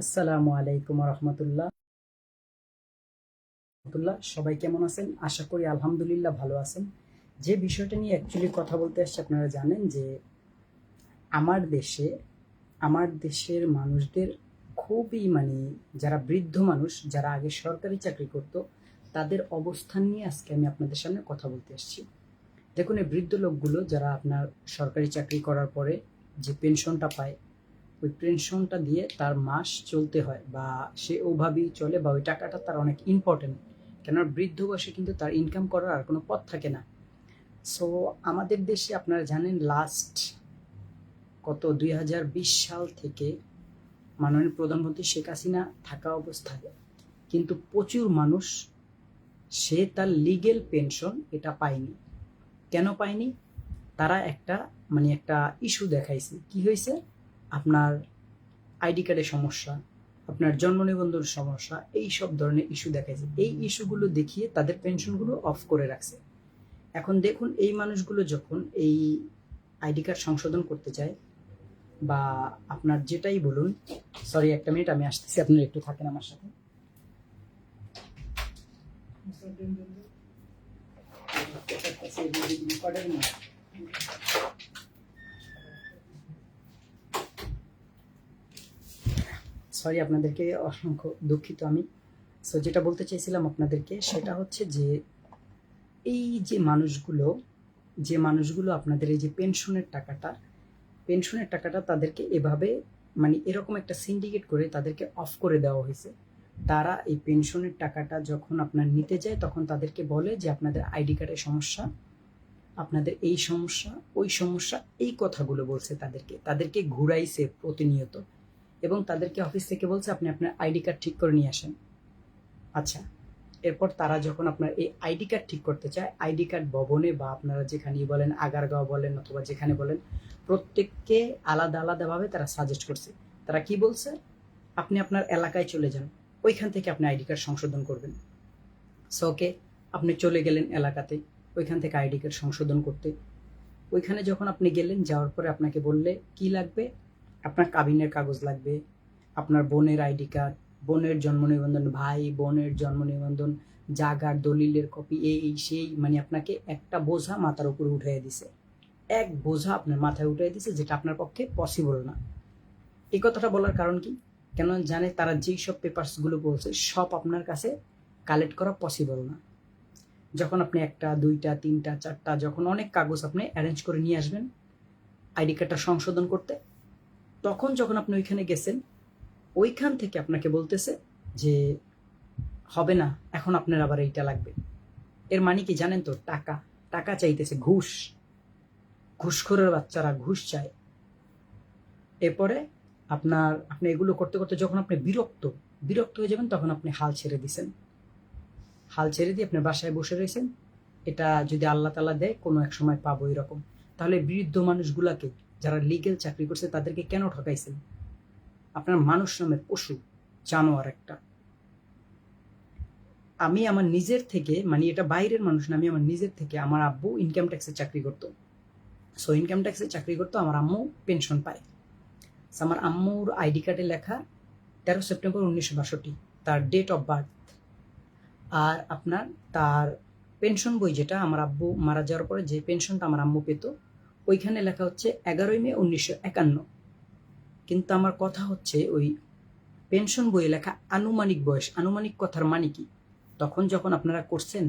আসসালামু আলাইকুম রহমতুল্লাহ সবাই কেমন আছেন? আশা করি আলহামদুলিল্লাহ ভালো আছেন। যে বিষয়টা নিয়ে অ্যাকচুয়ালি কথা বলতে আসছে, আপনারা জানেন যে আমার দেশে, আমার দেশের মানুষদের খুবই মানে যারা বৃদ্ধ মানুষ, যারা আগে সরকারি চাকরি করত, তাদের অবস্থান নিয়ে আজকে আমি আপনাদের সামনে কথা বলতে আসছি। দেখুন, এই বৃদ্ধ লোকগুলো যারা আপনার সরকারি চাকরি করার পরে যে পেনশনটা পায় ওই পেনশনটা দিয়ে তার মাস চলতে হয় বা সে ওভাবেই চলে বা ওই টাকাটা তার অনেক ইম্পর্টেন্ট কেননা বৃদ্ধ বয়সে কিন্তু তার ইনকাম করার আর কোনো পথ থাকে না। সো আমাদের দেশে আপনারা জানেন লাস্ট কত দুই হাজার বিশ সাল থেকে মাননীয় প্রধানমন্ত্রী শেখ হাসিনা থাকা অবস্থায় কিন্তু প্রচুর মানুষ সে তার লিগেল পেনশন এটা পায়নি। কেন পায়নি? তারা একটা মানে একটা ইস্যু দেখাইছে। কি হয়েছে আপনার আইডি কার্ডের সমস্যা, আপনার জন্ম নিবন্ধন সমস্যা, এই সব ধরনের ইস্যু দেখা যায় এই ইস্যুগুলো দেখিয়ে তাদের পেনশনগুলো অফ করে রাখছে। এখন দেখুন, এই মানুষগুলো যখন এই আইডি কার্ড সংশোধন করতে চায়, বা আপনার যেটাই বলুন সরি একটা মিনিট আমি আসতেছি, আপনারা একটু থাকেন আমার সাথে। সরি আপনাদেরকে অসংখ্য দুঃখিত আমি। সো যেটা বলতে চাইছিলাম আপনাদেরকে সেটা হচ্ছে যে, এই যে মানুষগুলো যে মানুষগুলো আপনাদের এই যে পেনশনের টাকাটা পেনশনের টাকাটা তাদেরকে এভাবে মানে এরকম একটা সিন্ডিকেট করে তাদেরকে অফ করে দেওয়া হয়েছে। তারা এই পেনশনের টাকাটা যখন আপনার নিতে যায়, তখন তাদেরকে বলে যে, আপনাদের আইডি কার্ডের সমস্যা, আপনাদের এই সমস্যা, ওই সমস্যা, এই কথাগুলো বলছে তাদেরকে। তাদেরকে ঘুরাইছে প্রতিনিয়ত। এবং তাদেরকে অফিস থেকে বলছে, আপনি আপনার আইডি কার্ড ঠিক করে নিয়ে আসেন। আচ্ছা এরপর তারা যখন আপনার এই আইডি কার্ড ঠিক করতে চায় আইডি কার্ড ভবনে বা আপনারা যেখানেই বলেন, আগারগাঁও বলেন অথবা যেখানে বলেন, প্রত্যেককে আলাদা আলাদাভাবে তারা সাজেস্ট করছে। তারা কি বলছে? আপনি আপনার এলাকায় চলে যান, ওইখান থেকে আপনি আইডি কার্ড সংশোধন করবেন। সো ওকে, আপনি চলে গেলেন এলাকাতে, ওইখান থেকে আইডি কার্ড সংশোধন করতে। ওইখানে যখন আপনি গেলেন, যাওয়ার পরে আপনাকে বললে, কি লাগবে? আপনার কাবিনের কাগজ লাগবে, আপনার বোনের আইডি কার্ড, বোনের জন্ম নিবন্ধন, ভাই, বোনের জন্ম নিবন্ধন, জাগার দলিলের কপি, এই সেই মানে আপনাকে একটা বোঝা মাথার উপরে উঠিয়ে দিছে। এক বোঝা আপনার মাথায় উঠিয়ে দিছে যেটা আপনার পক্ষে পসিবল না। এই কথাটা বলার কারণ কি? কেন জানে তারা যেই সব পেপারসগুলো বলছে সব আপনার কাছে কালেক্ট করা পসিবল না। যখন আপনি একটা, দুইটা, তিনটা, চারটা, যখন অনেক কাগজ আপনি অ্যারেঞ্জ করে নিয়ে আসবেন, আইডি কার্ডটা সংশোধন করতে তখন যখন আপনি ওইখানে গেছেন, ওইখান থেকে আপনাকে বলতেছে যে, হবে না, এখন আপনার আবার এইটা লাগবে। এর মানে কি জানেন তো? টাকা টাকা চাইতেছে, ঘুষ। ঘুষখোরের বাচ্চারা ঘুষ চায়। এরপরে আপনার, আপনি এগুলো করতে করতে যখন আপনি বিরক্ত বিরক্ত হয়ে যাবেন, তখন আপনি হাল ছেড়ে দিছেন। হাল ছেড়ে দিয়ে আপনি বাসায় বসে রয়েছেন। এটা যদি আল্লাহ তালা দেয়, কোনো এক সময় পাবো এরকম। তাহলে বৃদ্ধ মানুষগুলাকে যারা লিগেল চাকরি করছে, তাদেরকে কেন ঠকাইছেন? আপনার মানুষ নামের পশু, জানোয়ার একটা। আমি আমার নিজের থেকে মানে এটা বাইরের মানুষ না, আমি আমার নিজের থেকে আমার আব্বু ইনকাম ট্যাক্সের চাকরি করতো। সো ইনকাম ট্যাক্সের চাকরি করতো, আমার আম্মু পেনশন পায়। আমার আম্মুর আইডি কার্ডে লেখা, তেরো সেপ্টেম্বর উনিশশো বাষট্টি, তার ডেট অফ বার্থ আর আপনার তার পেনশন বই যেটা, আমার আব্বু মারা যাওয়ার পরে যে পেনশনটা আমার আম্মু পেত ওইখানে লেখা হচ্ছে এগারোই মে উনিশশো একান্ন। কিন্তু আমার কথা হচ্ছে ওই পেনশন বইয়ে লেখা আনুমানিক বয়স। আনুমানিক কথার মানে কি? তখন যখন আপনারা করছেন,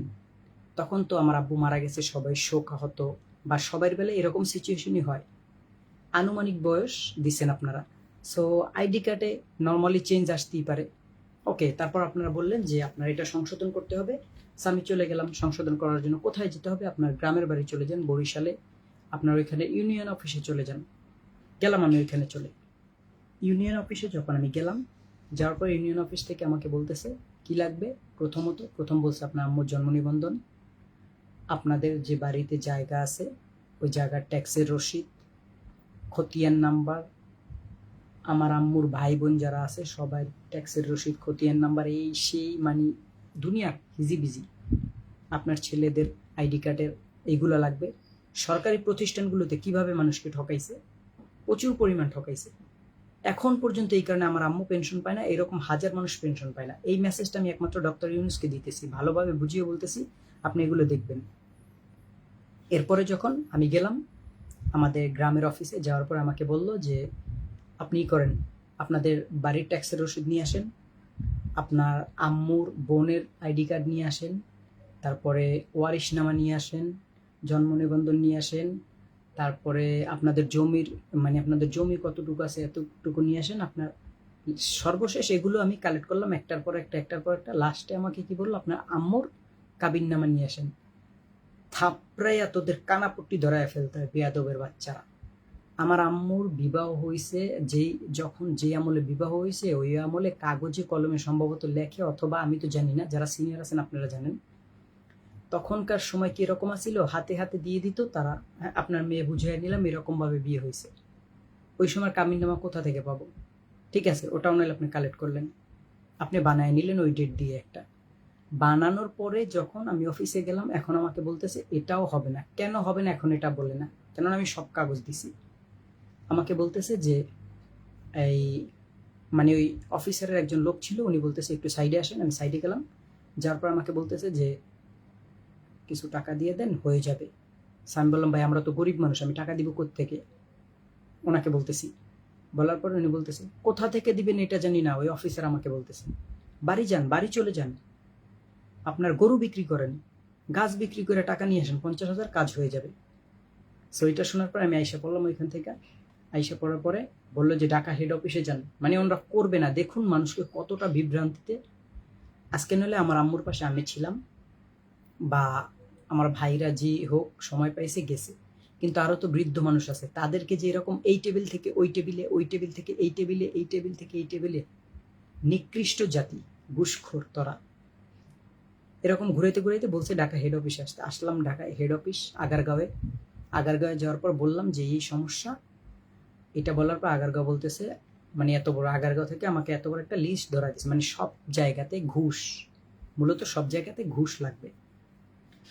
তখন তো আমার আব্বু মারা গেছে, সবাই শোক আহত বা সবার বেলা এরকম সিচুয়েশনই হয়। আনুমানিক বয়স দিচ্ছেন আপনারা। সো আইডি কার্ডে নর্মালি চেঞ্জ আসতেই পারে। ওকে তারপর আপনারা বললেন যে আপনার এটা সংশোধন করতে হবে। আমি চলে গেলাম সংশোধন করার জন্য। কোথায় যেতে হবে? আপনার গ্রামের বাড়ি চলে যান বরিশালে। আপনার ওইখানে ইউনিয়ন অফিসে চলে যান। গেলাম আমি ওইখানে চলে। ইউনিয়ন অফিসে যখন আমি গেলাম, যাওয়ার পর ইউনিয়ন অফিস থেকে আমাকে বলতেছে, কি লাগবে? প্রথমত, প্রথম বলছে আপনার আম্মুর জন্ম নিবন্ধন, আপনাদের যে বাড়িতে জায়গা আছে, ওই জায়গার ট্যাক্সের রসিদ, খতিয়ান নাম্বার, আমার আম্মুর ভাই বোন যারা আছে, সবাই ট্যাক্সের রসিদ, খতিয়ান নাম্বার, এই সেই মানে দুনিয়ার হিজিবিজি। আপনার ছেলেদের আইডি কার্ডের এইগুলো লাগবে। সরকারি প্রতিষ্ঠানগুলোতে কীভাবে মানুষকে ঠকাইছে? প্রচুর পরিমাণ ঠকাইছে। এখন পর্যন্ত এই কারণে আমার আম্মু পেনশন পায় না, এরকম হাজার মানুষ পেনশন পায় না। এই মেসেজটা আমি একমাত্র ডক্টর ইউনুসকে দিতেছি, ভালোভাবে বুঝিয়ে বলতেছি, আপনি এগুলো দেখবেন। এরপরে যখন আমি গেলাম, আমাদের গ্রামের অফিসে যাওয়ার পর আমাকে বলল যে আপনি করেন, আপনাদের বাড়ির ট্যাক্সের ওষুধ নিয়ে আসেন, আপনার আম্মুর বোনের আইডি কার্ড নিয়ে আসেন, তারপরে ওয়ারিশনামা নিয়ে আসেন জন্ম নিবন্ধন নিয়ে আসেন। তারপরে আপনাদের জমির মানে আপনাদের জমি কতটুকু আছে এতটুকু নিয়ে আসেন। আপনার সর্বশেষ এগুলো আমি কালেক্ট করলাম একটার পর একটা, একটার পর একটা। লাস্টে আমাকে কি বলল? আপনার আম্মুর কাবিন নামা নিয়ে আসেন। থাপড়াইয়া তোদের কানাপট্টি ধরায় ফেলতে হয় বেয়াদবের বাচ্চারা। আমার আম্মুর বিবাহ হয়েছে যেই, যখন যে আমলে বিবাহ হয়েছে ওই আমলে কাগজে, কলমে সম্ভবত লেখে, অথবা আমি তো জানি না, যারা সিনিয়র আছেন আপনারা জানেন। তখনকার সময় কি রকম আছিল? হাতে হাতে দিয়ে দিত তারা? হ্যাঁ, আপনার মেয়ে বুঝিয়ে নিলাম এরকম ভাবে বিয়ে হয়েছে ওই সময় কামিননামা কোথা থেকে পাবো? ঠিক আছে ওটাও নাহলে আপনি কালেক্ট করলেন। আপনি বানায় নিলেন ওই ডেট দিয়ে একটা। বানানোর পরে যখন আমি অফিসে গেলাম এখন আমাকে বলতেছে এটাও হবে না। কেন হবে না এখন এটা বলে না? কেননা আমি সব কাগজ দিছি। আমাকে বলতেছে যে এই মানে ওই অফিসারের একজন লোক ছিল উনি বলতেছে একটু সাইডে আসেন। আমি সাইডে গেলাম। যার পর আমাকে বলতেছে যে কিছু টাকা দিয়ে দেন, হয়ে যাবে। আমি বললাম, ভাই, আমরা তো গরিব মানুষ, আমি টাকা দিব থেকে ওনাকে বলতেছি। বলার পর উনি বলতেছে, কোথা থেকে দিবেন এটা জানি না, ওই অফিসার আমাকে বলতেছে। বাড়ি যান, বাড়ি চলে যান। আপনার গরু বিক্রি করেন, গাছ বিক্রি করে টাকা নিয়ে আসেন, পঞ্চাশ হাজার কাজ হয়ে যাবে। সো এটা শোনার পর আমি আইসা পড়লাম ওইখান থেকে। আইসা পড়ার পরে বলল যে, ঢাকা হেড অফিসে যান। মানে ওনারা করবে না, দেখুন মানুষকে কতটা বিভ্রান্তিতে। আজকে নলে আমার আম্মুর পাশে আমি ছিলাম, বা আমার ভাইরা যে হোক, সময় পাইছে গেছে। কিন্তু আরও তো বৃদ্ধ মানুষ আছে। তাদেরকে যে এরকম এই টেবিল থেকে ওই টেবিলে, ওই টেবিল থেকে এই টেবিলে, এই টেবিল থেকে এই টেবিলে নিকৃষ্ট জাতি, ঘুষখোর তোরা। এরকম ঘুরাইতে ঘুরাইতে বলছে ঢাকা হেড অফিসে আসতে। আসলাম ঢাকা হেড অফিস আগারগাঁওয়ে। আগারগাঁওয়ে যাওয়ার পর বললাম যে, এই সমস্যা? এটা বলার পর আগারগাঁও বলতেছে মানে এত বড় আগারগাঁও থেকে আমাকে এত বড় একটা লিস্ট ধরা দিচ্ছে মানে সব জায়গাতে ঘুষ, মূলত সব জায়গাতে ঘুষ লাগবে।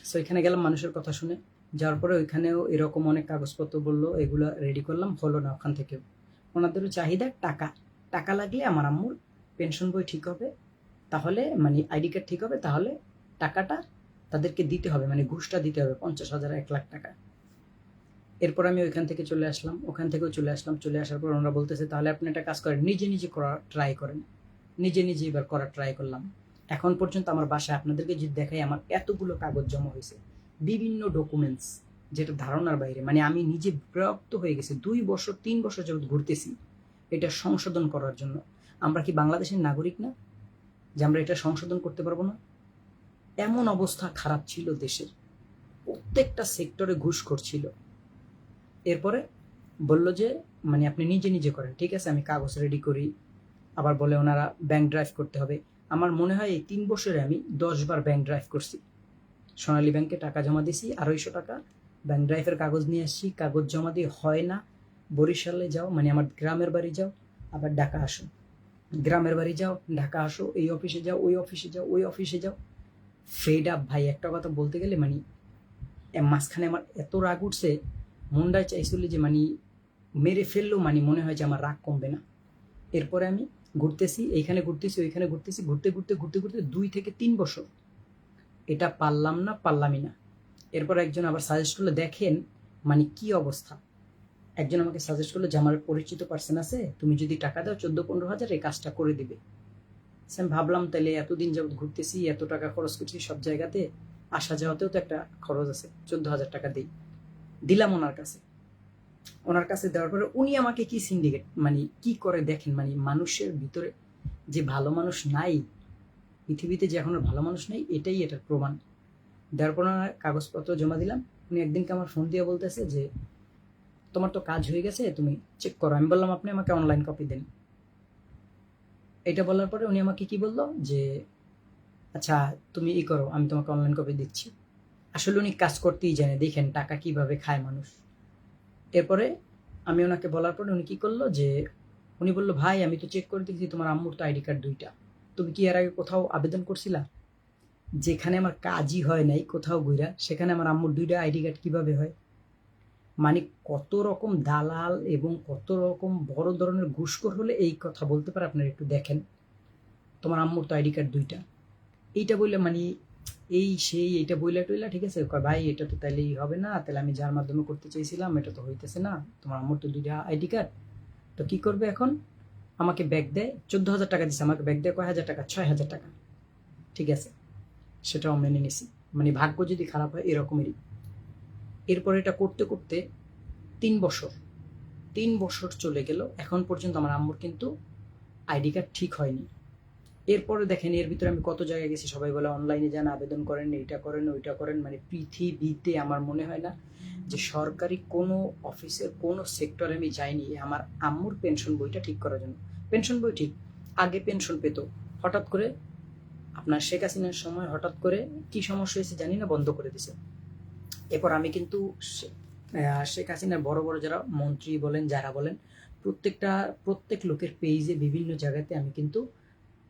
সো এখানে গেলাম মানুষের কথা শুনে। যাওয়ার পরে ওইখানেও এরকম অনেক কাগজপত্র বলল, এগুলো রেডি করলাম, হলো না ওখান থেকেও ওনাদেরও চাহিদা, টাকা। টাকা লাগলে আমার আম্মুর পেনশন বই ঠিক হবে। তাহলে মানে আইডি কার্ড ঠিক হবে, তাহলে টাকাটা তাদেরকে দিতে হবে মানে ঘুষটা দিতে হবে, পঞ্চাশ হাজার, এক লাখ টাকা। এরপর আমি ওইখান থেকে চলে আসলাম। ওখান থেকেও চলে আসলাম। চলে আসার পর ওনারা বলতেছে, তাহলে আপনি একটা কাজ করেন, নিজে নিজে করা ট্রাই করেন। নিজে নিজে এবার করা ট্রাই করলাম। এখন পর্যন্ত আমার বাসায় আপনাদেরকে যদি দেখাই, আমার এতগুলো কাগজ জমা হয়েছে। বিভিন্ন ডকুমেন্টস যেটা ধারণার বাইরে। মানে আমি নিজে বিরক্ত হয়ে গেছি। দুই বছর, তিন বছর যাবত ঘুরতেছি এটা সংশোধন করার জন্য। আমরা কি বাংলাদেশের নাগরিক না? যে আমরা এটা সংশোধন করতে পারব না? এমন অবস্থা খারাপ ছিল দেশের। প্রত্যেকটা সেক্টরে ঘুষ করছিল। এরপরে বলল যে মানে আপনি নিজে নিজে করেন। ঠিক আছে, আমি কাগজ রেডি করি। আবার বলে ওনারা ব্যাংক ড্রাইভ করতে হবে। আমার মনে হয় এই তিন বছরে আমি দশবার ব্যাংক ড্রাইভ করছি। সোনালী ব্যাংকে টাকা জমা দিছি আড়াইশো টাকা। ব্যাংক ড্রাইভের কাগজ নিয়ে আসছি, কাগজ জমা দিয়ে হয় না। বরিশালে যাও মানে আমার গ্রামের বাড়ি যাও, আবার ঢাকা আসো। গ্রামের বাড়ি যাও, ঢাকা আসো, এই অফিসে যাও, ওই অফিসে যাও, ওই অফিসে যাও। ফেড আপ ভাই, একটা কথা বলতে গেলে মানে মাঝখানে আমার এত রাগ উঠছে, মনটায় চাইছিল যে মানে মেরে ফেললেও মানে মনে হয় যে, আমার রাগ কমবে না। এরপরে আমি ঘুরতেছি, এইখানে ঘুরতেছি, ওইখানে ঘুরতেছি, ঘুরতে ঘুরতে ঘুরতে ঘুরতে দুই থেকে তিন বছর এটা পারলাম না, পারলামই না। এরপর একজন আবার সাজেস্ট করলে, দেখেন মানে কি অবস্থা? একজন আমাকে সাজেস্ট করল, যে আমার পরিচিত পার্সন আছে, তুমি যদি টাকা দাও চোদ্দ, পনেরো হাজার, এই কাজটা করে দিবে। আমি ভাবলাম, তাহলে এতদিন যাবত ঘুরতেছি, এত টাকা খরচ করছি সব জায়গাতে, আসা যাওয়াতেও তো একটা খরচ আছে, চোদ্দ হাজার টাকা দিই। দিলাম ওনার কাছে। ওনার কাছে দেওয়ার পরে উনি আমাকে কি সিন্ডিকেট মানে কি করে দেখেন? মানে মানুষের ভিতরে যে ভালো মানুষ নাই, পৃথিবীতে যে এখন ভালো মানুষ নাই, এটাই এটার প্রমাণ। দেওয়ার পর ওনার কাগজপত্র জমা দিলাম। উনি একদিনকে আমার ফোন দিয়ে বলতেছে যে, তোমার তো কাজ হয়ে গেছে, তুমি চেক করো। আমি বললাম, আপনি আমাকে অনলাইন কপি দেন। এটা বলার পরে উনি আমাকে কি বলল? যে আচ্ছা তুমি ই করো, আমি তোমাকে অনলাইন কপি দিচ্ছি। আসলে উনি কাজ করতেই জানে, দেখেন টাকা কীভাবে খায় মানুষ। এরপরে আমি ওনাকে বলার পরে উনি কী করল যে, উনি বলল, ভাই, আমি তো চেক করে দেখছি তোমার আম্মুর তো আইডি কার্ড দুইটা। তুমি কি এর আগে কোথাও আবেদন করছিলা? যেখানে আমার কাজই হয় নাই কোথাও ঘুরা সেখানে আমার আম্মুর দুইটা আইডি কার্ড কীভাবে হয়? মানে কত রকম দালাল এবং কত রকম বড় ধরনের ঘুষখোর হলে এই কথা বলতে পারে? আপনারা একটু দেখেন। তোমার আম্মুর তো আইডি কার্ড দুইটা। এইটা বললে মানে এই সেই এটা বইলা টইলা, ঠিক আছে? ভাই, এটা তো তাইলেই হবে না। তাহলে আমি যার মাধ্যমে করতে চাইছিলাম, এটা তো হইতেছে না। তোমার আমার তো দুইটা আইডি কার্ড। তো কি করবে এখন? আমাকে ব্যাগ দেয় চোদ্দ হাজার টাকা দিচ্ছে আমাকে ব্যাগ দেয় কয়, হাজার টাকা ছয় হাজার টাকা। ঠিক আছে? সেটাও মেনে নিছি। মানে ভাগ্য যদি খারাপ হয়, এরকমেরই। এরপর এটা করতে করতে তিন বছর তিন বছর চলে গেল। এখন পর্যন্ত আমার আম্মুর কিন্তু আইডি কার্ড ঠিক হয়নি। এরপরে দেখেন, এর ভিতরে আমি কত জায়গায় গেছি, সবাই বলে অনলাইনে যান, আবেদন করেন, এইটা করেন, ওইটা করেন মানে পৃথিবীতে আমার মনে হয় না যে সরকারি কোনো অফিসের কোনো সেক্টরে আমি যাইনি আমার আম্মুর পেনশন বইটা ঠিক করার জন্য। পেনশন বই ঠিক, আগে পেনশন পেত। হঠাৎ করে আপনার শেখ হাসিনার সময় হঠাৎ করে কি সমস্যা হয়েছে জানি না, বন্ধ করে দিছে। এরপর আমি কিন্তু শেখ হাসিনার বড় বড় যারা মন্ত্রী বলেন, যারা বলেন, প্রত্যেকটা, প্রত্যেক লোকের পেজে বিভিন্ন জায়গাতে আমি কিন্তু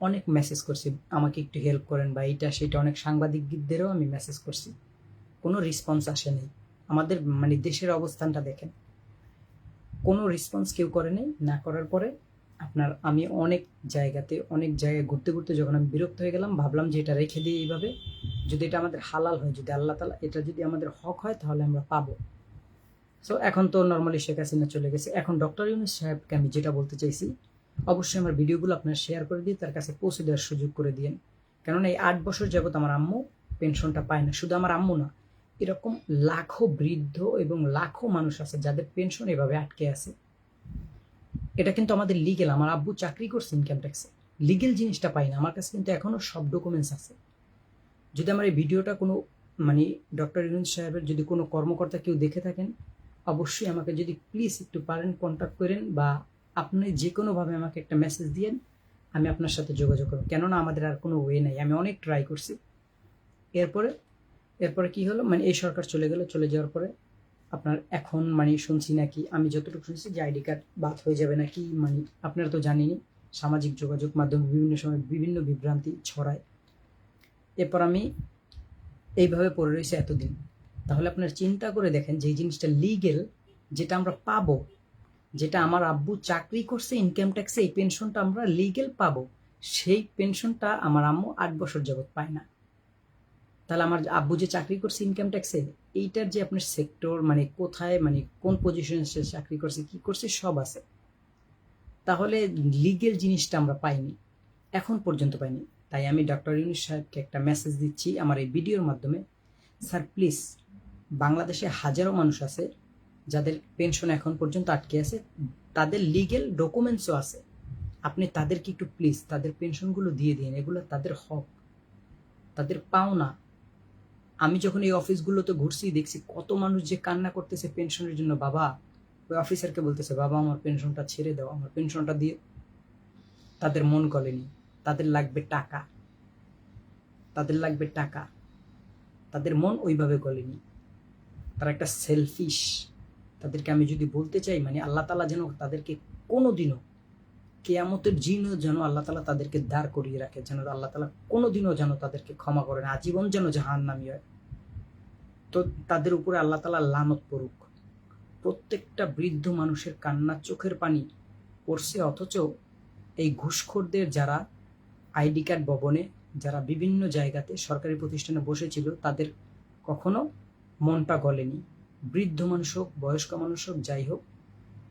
অনেক মেসেজ করছি, আমাকে একটু হেল্প করেন বা এইটা সেটা অনেক সাংবাদিকদেরও আমি মেসেজ করছি। কোনো রেসপন্স আসেনি আমাদের মানে দেশের অবস্থানটা দেখেন। কোনো রেসপন্স কেউ করে নেই। না করার পরে আপনার, আমি অনেক জায়গাতে, অনেক জায়গায় ঘুরতে ঘুরতে যখন আমি বিরক্ত হয়ে গেলাম, ভাবলাম যে এটা রেখে দিই এইভাবে। যদি এটা আমাদের হালাল হয়, যদি আল্লাহ তালা এটা যদি আমাদের হক হয়, তাহলে আমরা পাবো। সো এখন তো নর্মালি শেখ হাসিনা চলে গেছে। এখন ডক্টর ইউনুস সাহেবকে আমি যেটা বলতে চাইছি অবশ্যই আমার ভিডিওগুলো আপনারা শেয়ার করে দিয়ে তার কাছে পৌঁছে দেওয়ার সুযোগ করে দিন কেননা এই আট বছর যাবত আমার আম্মু পেনশনটা পায় না। শুধু আমার আম্মু না, এরকম লাখো বৃদ্ধ এবং লাখো মানুষ আছে যাদের পেনশন এভাবে আটকে আছে। এটা কিন্তু আমাদের লিগেল আমার আব্বু চাকরি করছে ইনকাম ট্যাক্সে লিগেল জিনিসটা পাই না, আমার কাছে কিন্তু এখনও সব ডকুমেন্টস আছে। যদি আমার এই ভিডিওটা কোনো মানে ডক্টর ইউনুস সাহেবের যদি কোনো কর্মকর্তা কেউ দেখে থাকেন, অবশ্যই আমাকে যদি প্লিজ একটু পারেন কন্ট্যাক্ট করেন বা আপনি যে কোনোভাবে আমাকে একটা মেসেজ দিয়েন, আমি আপনার সাথে যোগাযোগ করব। কেননা আমাদের আর কোনো ওয়ে নাই। আমি অনেক ট্রাই করছি। এরপরে এরপরে কি হলো? মানে এই সরকার চলে গেল। চলে যাওয়ার পরে আপনার এখন মানে শুনছি নাকি, আমি যতটুকু শুনছি যে আইডি কার্ড বাদ হয়ে যাবে নাকি মানে আপনারা তো জানেনই, সামাজিক যোগাযোগ মাধ্যমে বিভিন্ন সময় বিভিন্ন বিভ্রান্তি ছড়ায়। এরপর আমি এইভাবে পড়ে রয়েছে এতদিন। তাহলে আপনার চিন্তা করে দেখেন যে জিনিসটা লিগেল যেটা আমরা পাবো যেটা আমার আব্বু চাকরি করছে ইনকাম ট্যাক্সে এই পেনশনটা আমরা লিগেল পাবো, সেই পেনশনটা আমার আম্মু আট বছর যাবত পায় না। তাহলে আমার আব্বু যে চাকরি করছে ইনকাম ট্যাক্সে এইটার যে আপনার সেক্টর মানে কোথায় মানে কোন পজিশনে সে চাকরি করছে, কি করছে, সব আছে। তাহলে লিগেল জিনিসটা আমরা পাইনি, এখন পর্যন্ত পাইনি। তাই আমি ডক্টর ইউনুস সাহেবকে একটা মেসেজ দিচ্ছি, আমার এই ভিডিওর মাধ্যমে। স্যার প্লিজ বাংলাদেশে হাজারো মানুষ আছে যাদের পেনশন এখন পর্যন্ত আটকে আছে, তাদের লিগেল ডকুমেন্টসও আছে। আপনি তাদেরকে একটু প্লিজ তাদের পেনশনগুলো দিয়ে দিন, এগুলো তাদের হক, তাদের পাওনা। আমি যখন এই অফিসগুলোতে ঘুরছি, দেখছি কত মানুষ যে কান্না করতেছে পেনশনের জন্য। বাবা, ওই অফিসারকে বলতেছে, বাবা, আমার পেনশনটা ছেড়ে দাও, আমার পেনশনটা দিয়ে তাদের মন গলেনি। তাদের লাগবে টাকা। তাদের লাগবে টাকা। তাদের মন ওইভাবে গলেনি। তারা একটা সেলফিশ তাদেরকে আমি যদি বলতে চাই মানে আল্লাহ তালা যেন তাদেরকে কোনো দিনও কেয়ামতের জিনও যেন আল্লাহ তালা তাদেরকে দাঁড় করিয়ে রাখে, যেন আল্লাহ তালা কোনো দিনও যেন তাদেরকে ক্ষমা করে না, আজীবন যেন জাহান নামি হয়। তো তাদের উপরে আল্লাহ তালা লানত পড়ুক। প্রত্যেকটা বৃদ্ধ মানুষের কান্না চোখের পানি পড়ছে, অথচ এই ঘুষখোরদের যারা আইডি কার্ড ভবনে, যারা বিভিন্ন জায়গাতে সরকারি প্রতিষ্ঠানে বসেছিল, তাদের কখনো মনটা গলেনি। বৃদ্ধ মানুষ হোক, বয়স্ক মানুষ হোক, যাই হোক,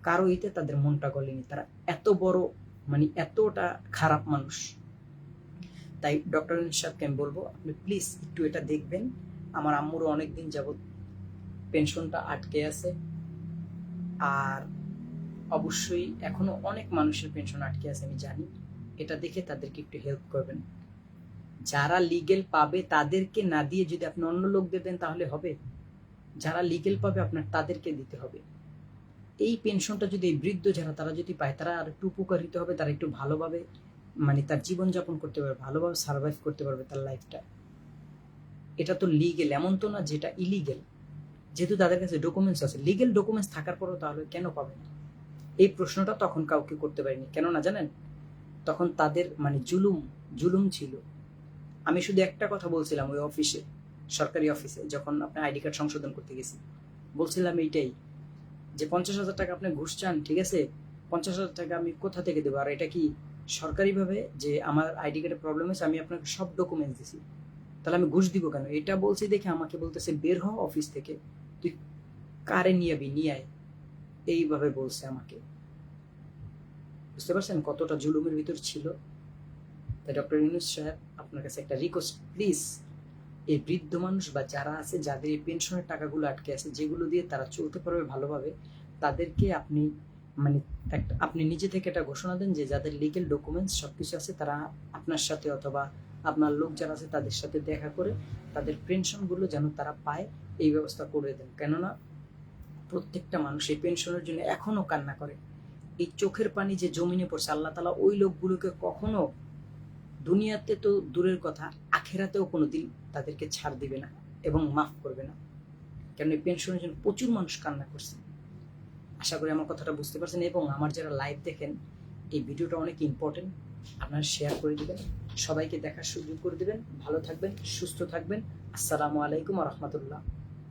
কারও ইতে তাদের মনটা গলেনি। তারা এত বড় মানে এতটা খারাপ মানুষ। তাই ডক্টর সাহেবকে আমি বলব, আপনি প্লিজ একটু এটা দেখবেন। আমার আম্মুরও অনেক দিন যাবৎ পেনশনটা আটকে আছে। আর অবশ্যই এখনও অনেক মানুষের পেনশন আটকে আছে, আমি জানি। এটা দেখে তাদেরকে একটু হেল্প করবেন। যারা লিগেল পাবে, তাদেরকে না দিয়ে যদি আপনি অন্য লোকদের দেন, তাহলে হবে? যারা লিগেল পাবে আপনার তাদেরকে দিতে হবে। এই পেনশনটা যদি বৃদ্ধ যারা, তারা যদি পায়, তারা আর একটু উপকারিত হবে, তারা একটু ভালোভাবে মানে তার জীবনযাপন করতে পারবে, ভালোভাবে সার্ভাইভ করতে পারবে তার লাইফটা এটা তো লিগেল এমন তো না যেটা ইলিগেল যেহেতু তাদের কাছে ডকুমেন্টস আছে লিগেল ডকুমেন্টস থাকার পরও তাহলে কেন পাবে না? এই প্রশ্নটা তখন কাউকে করতে পারিনি। কেন না জানেন, তখন তাদের মানে জুলুম জুলুম ছিল। আমি শুধু একটা কথা বলছিলাম ওই অফিসে সরকারি অফিসে যখন আপনি আইডি কার্ড সংশোধন করতে গেছি। বলছিলাম এইটাই যে পঞ্চাশ হাজার টাকা আপনি ঘুষ চান, ঠিক আছে? পঞ্চাশ হাজার টাকা আমি কোথা থেকে দেবো? আর এটা কি সরকারিভাবে যে আমার আইডি কার্ডের প্রবলেম হয়েছে, আমি আপনাকে সব ডকুমেন্টস দিছি। তাহলে আমি ঘুষ দিব কেন? এটা বলছি দেখে আমাকে বলতেছে, বের হ অফিস থেকে। তুই কারে নিয়ে যাবি নিয়ে আয়। এইভাবে বলছে আমাকে। বুঝতে পারছেন কতটা জুলুমের ভিতর ছিল? তাই ডক্টর ইউনুস সাহেব, আপনার কাছে একটা রিকোয়েস্ট প্লিজ এই বৃদ্ধ মানুষ বা যারা আছে, যাদের এই পেনশনের টাকাগুলো আটকে আছে, যেগুলো দিয়ে তারা চলতে পারবে ভালোভাবে, তাদেরকে আপনি মানে একটা, আপনি নিজে থেকে একটা ঘোষণা দেন যে যাদের লিগেল ডকুমেন্টস সব কিছু আছে, তারা আপনার সাথে অথবা আপনার লোক যারা আছে, তাদের সাথে দেখা করে তাদের পেনশনগুলো যেন তারা পায়, এই ব্যবস্থা করে দেন। কেননা প্রত্যেকটা মানুষ এই পেনশনের জন্য এখনও কান্না করে। এই চোখের পানি যে জমিনে পড়ছে, আল্লাহ তালা ওই লোকগুলোকে কখনো দুনিয়াতে তো দূরের কথা, আখেরাতেও কোনো দিন তাদেরকে ছাড় দিবে না এবং মাফ করবে না। কারণ এই পেনশনের জন্য প্রচুর মানুষ কান্না করছে। আশা করি আমার কথাটা বুঝতে পারছেন এবং আমার যারা লাইভ দেখেন, এই ভিডিওটা অনেক ইম্পর্টেন্ট আপনারা শেয়ার করে দিবেন, সবাইকে দেখার সুযোগ করে দিবেন। ভালো থাকবেন, সুস্থ থাকবেন। আসসালামু আলাইকুম রহমতুল্লাহ।